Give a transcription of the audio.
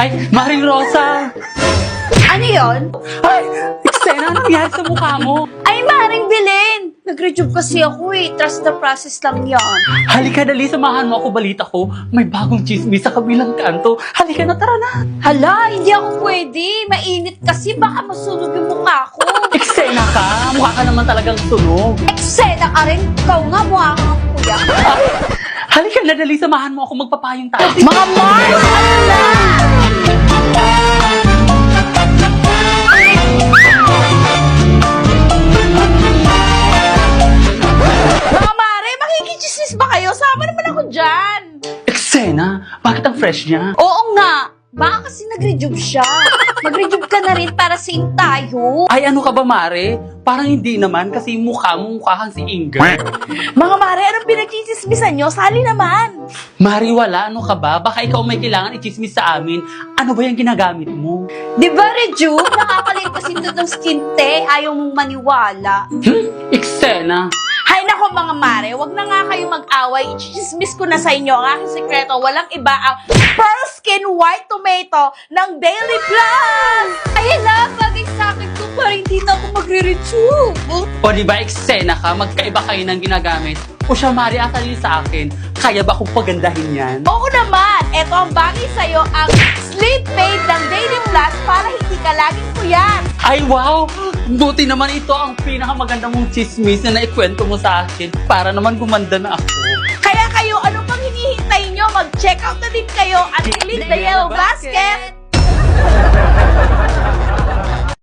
Ay, Maring Rosa! Ano yon? Ay, eksena, nangyari sa mukha mo? Ay, Maring Belen! Nag-rejuve kasi ako eh. Trust the process lang yan. Halika, dali, samahan mo ako, balita ko. May bagong chismis sa kabilang kanto. Halika na, tara na. Hala, hindi ako pwede. Mainit kasi baka masunog yung mukha ko. Eksena ka, mukha ka naman talagang sunog. Eksena ka rin. Ikaw nga, mukha kang kuya. Halika na, dali, samahan mo ako, magpapayong tayo. Mga Mars! Ano na? Mga Mare, makikichismis ba kayo? Sama naman ako dyan. Eksena, bakit ang fresh niya? Oo nga. Baka kasi nag-rejuve siya. Mag-rejuve ka na rin para same tayo. Ay, ano ka ba, Mare? Parang hindi naman kasi mukha mo mukha kang si Inger. Mga Mare, pinagchismisan nyo? Sali naman. Mare, wala. Ano ka ba? Baka ikaw may kailangan i-chismis sa amin. Ano ba yung ginagamit mo? Di ba, Rejuve? Nakakalit kasi ito ng skin te. Ayaw mong maniwala. Hmm? Eksena. Hay nako mga mare, wag na nga kayo mag-away. I-chismis ko na sa inyo ang aking sekreto. Walang iba ang Pearl Skin White Tomato ng Daily Plus! Ayan na, bagay sa akin ko para hindi na ako magre-rejuve. O di ba, eksena ka? Magkaiba kayo ng ginagamit. O siya, yun sa akin. Kaya ba akong pagandahin yan? Oo naman, eto ang bagay sa'yo, ang Sleep Made ng Daily Plus para hindi ka laging puyat. Ay, wow! Buti naman ito ang pinakamagandang mong chismis na naikwento mo sa akin para naman gumanda na ako. Kaya kayo, ano pang hinihintay nyo? Mag-check out na din kayo at click the yellow basket.